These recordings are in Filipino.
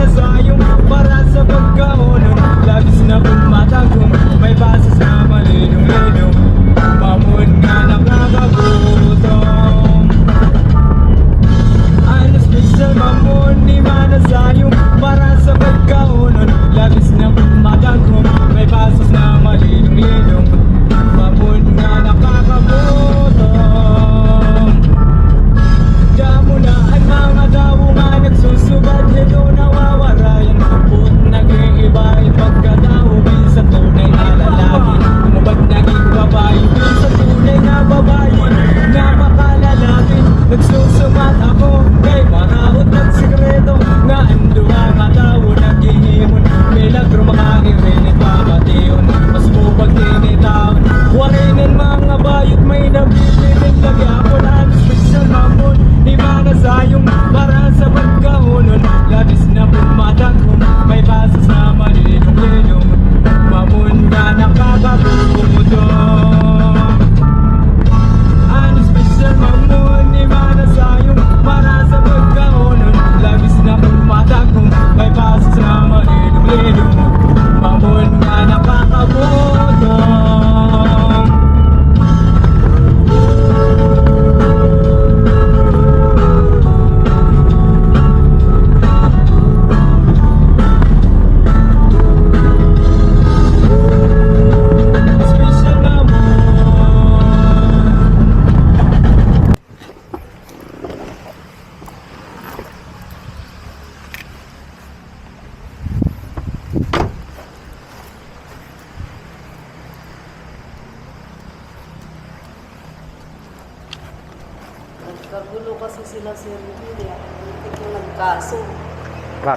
di manasayong para sa pagkaonon Labis na pumatagong, may basa sa malinong-linong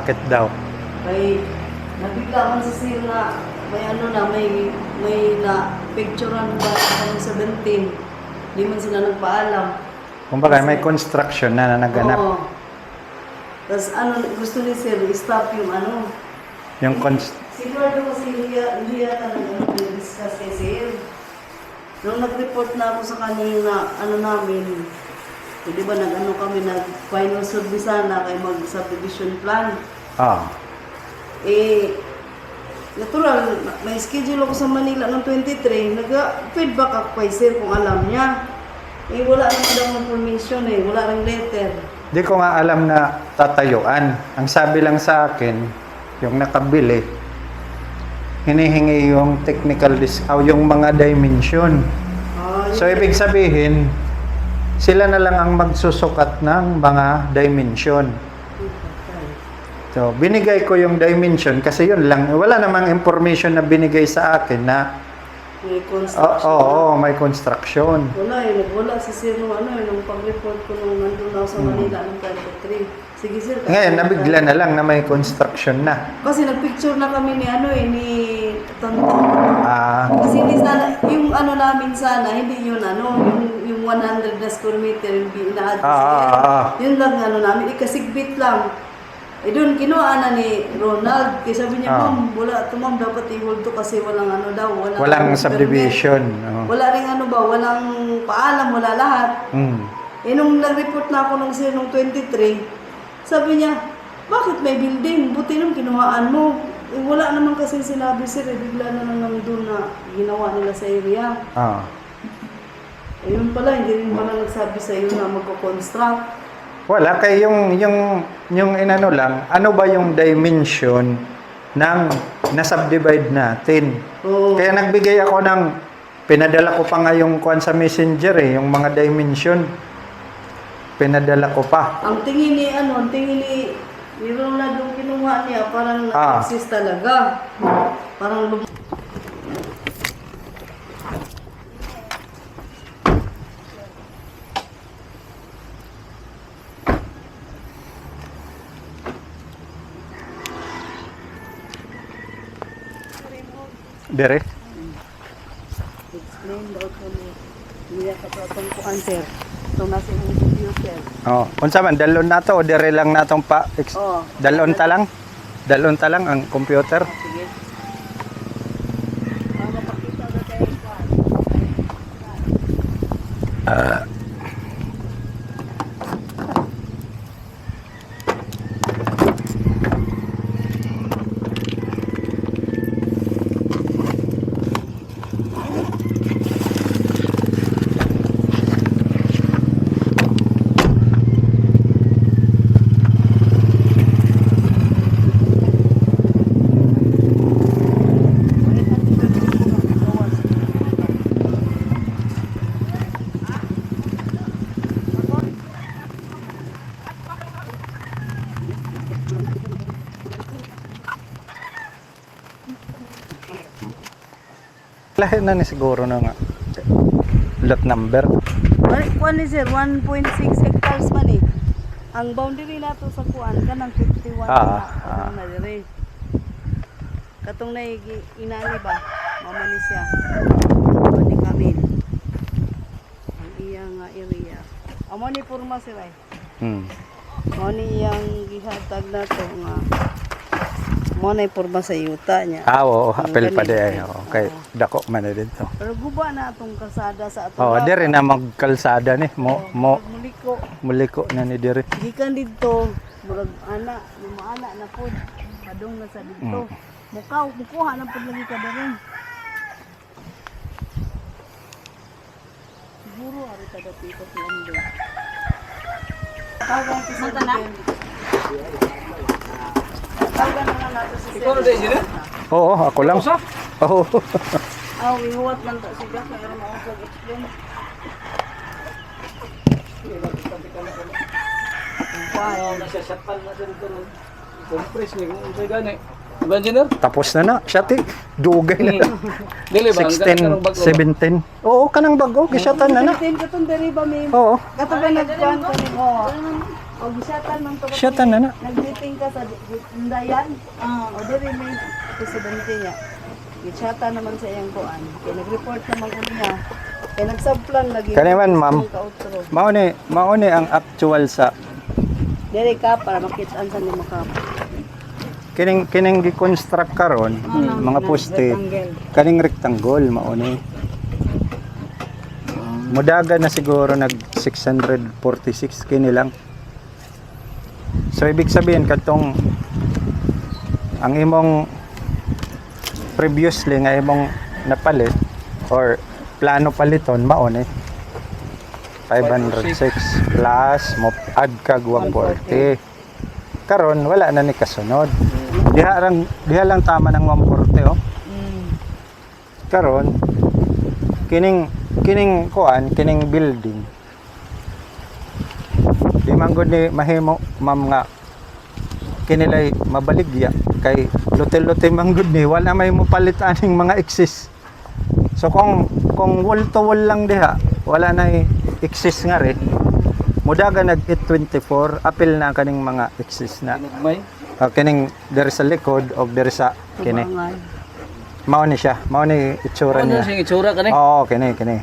Bakit daw? May nabigla man si Sir na may ano na, may may na picturean ba sa 17. Di man sila nagpaalam. Kumbaga may construction na, na naganap. Oo. Tapos ano, gusto ni Sir, stop yung ano. Yung cons- Sigurado kasi hindi hindi yata nag discuss kay Sir. Nung nag-report na ako sa kanya yung na, ano namin, eh, di ba nag-ano kami, nag-final service sana kay mag-subdivision plan. ah, Eh, natural, may schedule ako sa Manila noong 23, nag-feedback ako kay Sir kung alam niya. Eh, wala naman daw information eh, wala ring letter. di ko nga alam na tatayuan. Ang sabi lang sa akin, yung nakabili, hinihingi yung technical dis o yung mga dimension. Ah, So ibig sabihin, sila na lang ang magsusukat ng mga dimension. So, binigay ko yung dimension kasi yun lang. Wala namang information na binigay sa akin na May oo, construction. oo, may construction. Wala eh, si Sir nung ano eh, nung pag-report ko nung nandun ako sa Manila noong 23. Sige Sir. Hmm. Ngayon, nabigla na lang na may construction na. Kasi nagpicture na kami ni ano eh, ni Tonton. Ah, Kasi hindi sana, yung ano namin sana, hindi yun ano, yung 100 na square meter, yung ina-add Ah, sa ah, ah. Yun lang ano namin, ikasigbit lang. Eh doon, kinuha na ni Ronald. Kaya sabi niya, Ah. ma'am, wala ito ma'am, dapat i-hold to kasi walang ano daw. Walang, walang permit." subdivision. Oh. Wala rin ano ba, walang paalam, wala lahat. Mm. Eh nung nag-report na ako nung sir nung 23, sabi niya, bakit may building? Buti nung kinuhaan mo. Eh, wala naman kasi sinabi sir, eh, bigla na lang nandun na ginawa nila sa area. Ah. Ayun pala, hindi rin pala nagsabi sa iyo na magko-construct. Wala kay yung yung yung inano lang, ano ba yung dimension ng nasubdivide natin. Oo. Kaya nagbigay ako ng pinadala ko pa nga yung kuan sa messenger eh, yung mga dimension. Pinadala ko pa. Ang tingin ni ano, ang tingin ni ni Ronald yung kinuha niya, parang Ah. nag-exist talaga. Parang lum- Dire. explain daw ko ni niya ka pa itong kuan sir. Ito nasa yung computer. Oh, unsa man dalon nato o dire lang natong pa ex- Oh. dalon ta lang. Dalon ta lang ang computer. Sige. Lahi na ni siguro na nga. Lot number. Kuan ni sir, 1.6 hectares man eh. Ang boundary nato sa kuan kanang 51 Ah, na, ah. na dire. Katong na inani ba? Mama ni siya. Ni Kamil. Ang iyang nga area. Amo ni purma sir ay. Hmm. Mo ni iyang gihatag na to nga. Mo na purma sa yuta niya. Ah, oo, apel pa di ay. Oo, kay Oo. dako man na dito. Pero guba na atong kasada sa. Oh, lawa. dire na magkalsada ni mo mo Muliko. muliko na ni dire. Gikan dito, murag ana, yung mga ana na pod. Padong na sa dito. Mm. Mukaw, mukuha na pod lagi ka rin. Siguro ari taga dito sa London. Tawagan ko sa na? Tawagan na lang nato si Ikaw na din, Gina? Oo, ako lang. Oo. Ah, ihuwat man ta siya kaya mo ako explain. Oh, gani. Diba, engineer? Tapos na na. Shati. Dugay na na. Dili ba? Ang kanang 16, bago ba? 17. Oo, kanang bago. Gisyatan na na. Tin katong diri ba mi? Oo. Kato ba nagkuhan ko ni mo? O gisatan man to. Gisyatan na na. Nag-meeting ka sa Dayan? Ah, o diri may presidente niya. Gisyatan naman sa iyang kuan. Kaya nag-report naman ko niya. Kaya nagsubplan lagi. Kaniman, ma'am. Ang ka-outro. Mao ni, mao ni ang actual sa Diri ka para makitaan sa ni maka. kining kining gi-construct karon mga poste kaning rectangle mao ni. Mudaga na siguro nag 646 kini lang. So ibig sabihin katong ang imong previously nga imong napalit or plano paliton mao ni 506 plus mo add kag 140. Karon wala na ni kasunod. Diha lang diha lang tama ng 140 oh. Mm. Karon kining kining kuan kining building. Di man gud ni mahimo ma'am nga kinilay mabaligya kay lote-lote man gud ni wala may mo palit aning mga exist. So kung kung wall to wall lang diha, wala na exist nga rin. Mudaga nag 824 apil na kaning mga exist na. Uh, kining diri sa likod o diri sa kini. Tubangan. Mao ni siya, mao ni itsura niya. sing itsura ka ni? Oo, kini kini.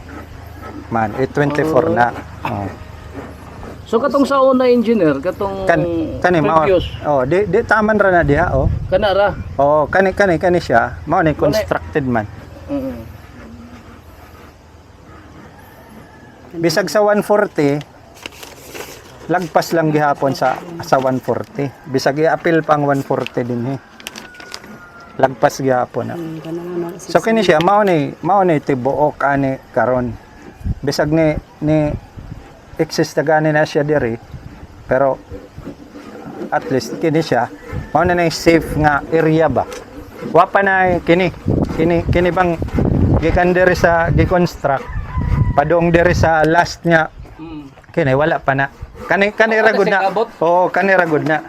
Man, 824 na. Oh. So katong sa una engineer, katong Kan kani mao. previous, Oh, di di taman ra na diha oh. kana ra. Oh, kani kani kani siya. Mao ni constructed man. Mm. Bisag sa 140 lagpas lang gihapon sa sa 140. Bisag i-appeal pang 140 din eh. Lagpas gihapon na. Mm, ano, So kini siya mao ni mao ni tibuok ani karon. Bisag ni ni exist na gani na siya diri pero at least kini siya mao na na safe nga area ba Wa pa na kini. Kini kini bang gikan diri sa giconstruct. Padong diri sa last niya Mm. kini wala pa na. Kani kani ra gud siya na. Oo, kani ra gud na.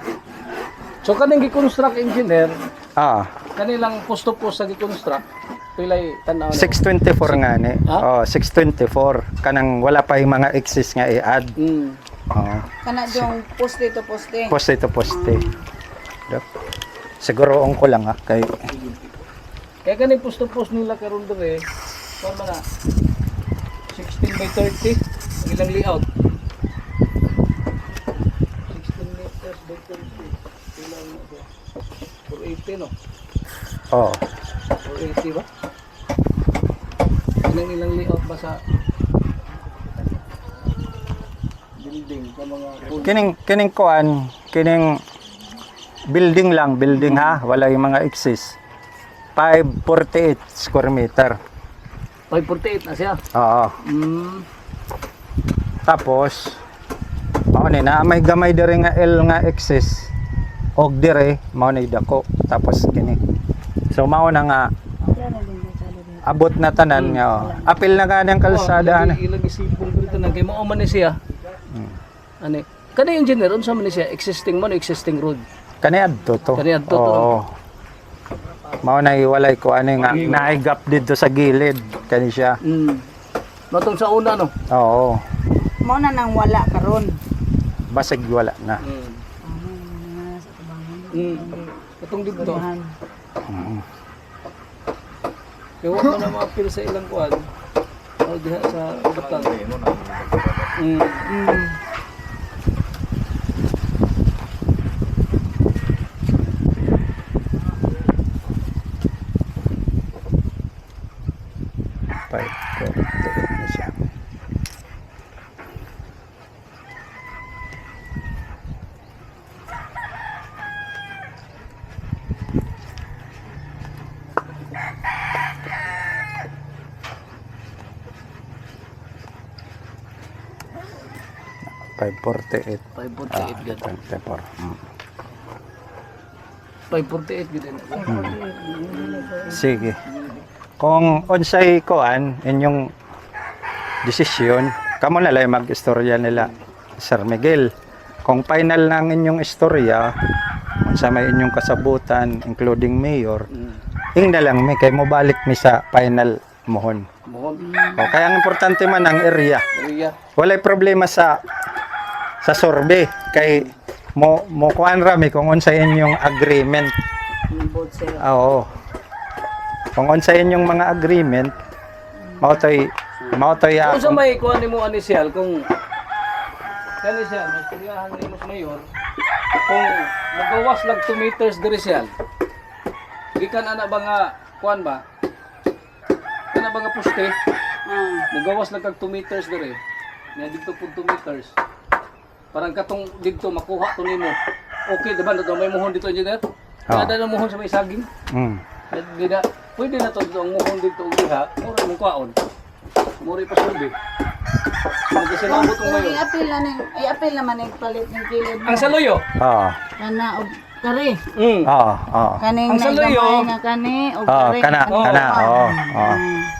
So kaning gi-construct engineer, Ah, kanilang posto po sa gi-construct, pilay tanaw na. 624 nga ni. Ha? Oh, 624 kanang wala pa yung mga exist nga i-add. Mm. Oo. Kana yung poste to poste. Poste to poste. Dok. Siguro on ko lang ha kay Kaya kaning posto post nila karon dire, man na 16 by 30 ang ilang layout. 16 meters by 30. Ilang ano ba? 480 no? oh, 480 ba? Ilang ilang layout ba sa building sa mga kining kining kuan, kining building lang, building ha, wala yung mga exist. 548 square meter. 548 na siya. Oo. Mm. Tapos mao ni na may gamay diri nga L nga exist. Og dire mao ni dako. Tapos kini. So mao na nga abot na tanan nga. oh. Apil na ganang kalsada. Oh, ilang isipong dito na kay mao man ni siya. Ani. Kani engineer unsa man ni siya existing man existing road. Kani adto to. Kani adto to. Oo. Mao na iwalay ko ani nga naigap dito sa gilid kani siya. Mm. Matong sa una no. Oo. Mo na nang wala karon. Basig wala na. Mm. Mm. Katong dito. Mm. Kaya wala na ma-appeal sa ilang kuan. O diha sa butang. Mm. Mm. 548. 548 ah, gud. 24. Mm. 548 gud. Mm. Sige. Kung unsay koan inyong desisyon, kamo na lay mag-istorya nila Sir Miguel. Kung final ng inyong istorya, unsa may inyong kasabutan including mayor, mm. ing na lang mi kay mo balik mi sa final mohon. O kaya ang importante man ang area. Area. Walay problema sa sa survey kay mo mo kuan rami kung unsay inyong agreement. Ah, Oo. Kung unsa inyong mga agreement, mao toy mao toy ah, Kung sa may kuha ni mo anisyal, kung kani siya, mas kuriyahan ni mas mayor, kung magawas lang 2 meters diri siya, gikan ana ba nga, kuan ba? Kana ba nga poste, Ah. magawas lang kag 2 meters diri, nga dito po 2 meters. Parang katong dito makuha to nimo. Okay, diba? Nato may muhon dito, engineer? Oo. Kada na muhon sa may saging. mm, Di na, pwede na to dito ang muhon dito og diha, mura mong kwaon. Mura pa sulbi. Kung mo ngayon. i-appeal na ning i-appeal naman ning palit ng kilid mo. Ang saluyo. Oo. Kana og kare. Mm. Oo, oo. Kaning Ang saluyo. naigamay nga kani og Oo, kare. kana Oo. kana, oo, oo.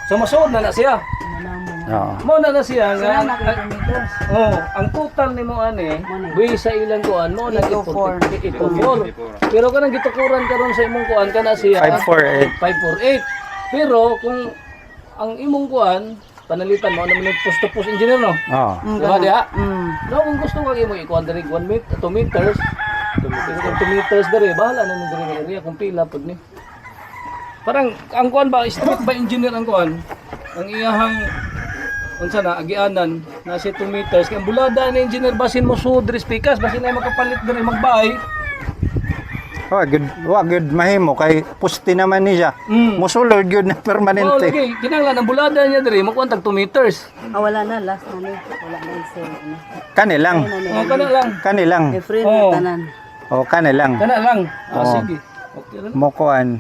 So masuod na na siya. Oo. Mo na na siya nga. na kay. Oh, ang total nimo ani, buhi sa ilang kuan mo na Ito, four. ito 4. Pero kanang gitukuran karon sa imong kuan kana siya 548. 548. Pero kung ang imong kuan panalitan mo naman yung post to post engineer no. Oo. Mm, Diba diha? Mm. No, kung gusto mo imo ikuan diri 1 meter, 2 meters. 2 meters, 2 meters diri, bahala na diri nga area kung pila pud ni. Parang ang kuan ba street ba engineer ang kuan? Ang iyahang unsa na agianan na si 2 meters kay ang bulada ni engineer basin mo sud pikas basin ay makapalit diri magbahay. Wa good, wa good mahimo kay pusti naman ni siya. Mm. Musulod gyud na Oh, permanente. lagi kinahanglan ang bulada niya diri mo kuan tag 2 meters. Ah, wala na, last na ni. Wala na yung sale. Ano. Kani lang. Oh, kana lang. Kani lang. Eh, free Oo. na tanan. O kani lang. Kana lang. Ah, Oo. sige. Okay lang. Mo kuan.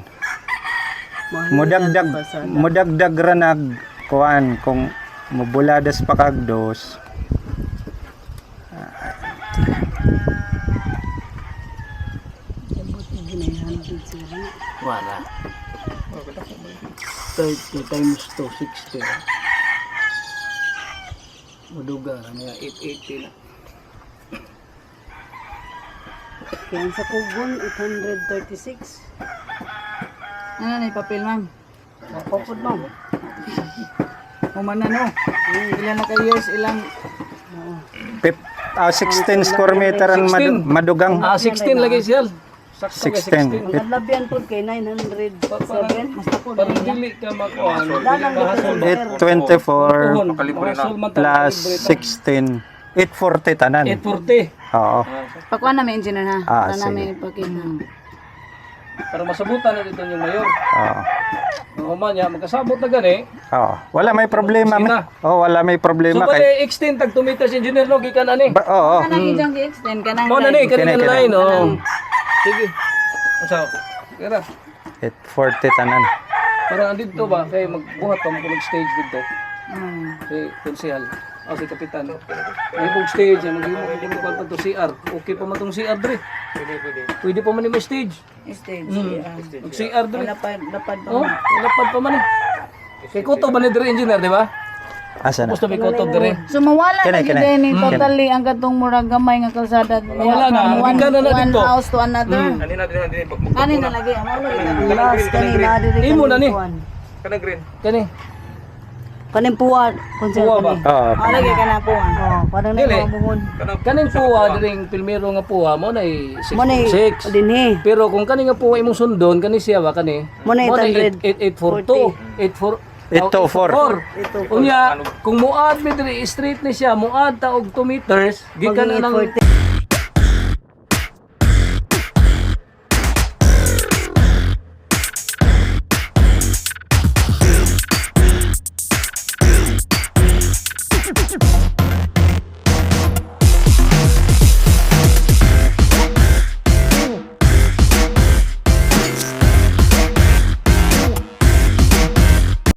Mudagdag mudagdag ra nag kuan kung mubuladas pa kag dos. Ano? Wala. 30 times 2, 60. Maduga na niya, 880 na. Kaya sa kugon, 836. Ano na papel ma'am? Kapapod ma'am. Human na no. Ilan na kayo years, ilang Pip, ah, 16 square meter ang madu- 16. madugang. Ah, 16 lagi siya. Sakto ka 16. 16. Ang adlabian po kay 907. basta po Parang dili ka makuha. Dalang Mahasol. dito. 824 Tuhon, mahasol man tayo, plus kalibre 16. 840 tanan. ta. 840. Oo. Pakuha namin engineer ha. Ah, Para sige. namin ipakita. Para masabutan na dito yung mayor. Oo. Ang uma niya, magkasabot na gani. Oo. Wala may problema. Sige may- na. Oh, wala may So, problema bali, kay. extend tag 2 meters engineer no, gikan ani. Ba, oo. Kanang ijang gi-extend kanang. Mo na ni, kanina Kini, kini. line, oh. Sige. Asa? Kira. 840 tanan. Parang andito ba, kay magbuhat pa mo mag-stage dito. Hmm. Si konsehal. O si kapitan. May kong stage, mag mo mo pa to CR. Okay pa man tong CR dre. Pwede, pwede. Pwede pa man yung stage. Stage. Mm. ah. Mag CR dre. Lapad, lapad pa. Oh, lapad pa man eh. Kay kuto ba ni dre engineer, di ba? Asa na? Gusto may kuto dre. So mawala na gyud ni totally ang katong murag gamay nga kalsada. Wala na, gikan na na one house to another. Kanina din din Kanina lagi, amo lagi. Last kanina diri Imo na ni. Kana green. Kani. Kaning puwan. Konsel Puwa ba? kani. Oo. Amo lagi ka na po. ah. Oh, parang na Dili. mga buhon. Kaning puwa diring pilmero nga puwa mo na 6 Mo ni 6. dinhi. Pero kung kani nga puwa imong sundon kani siya ba kani? Mo na 800. 8842. 84 824. 84. Ito. Unya, kung muad mi diri straight ni siya, muad ta og 2 meters, gikan na ng 840.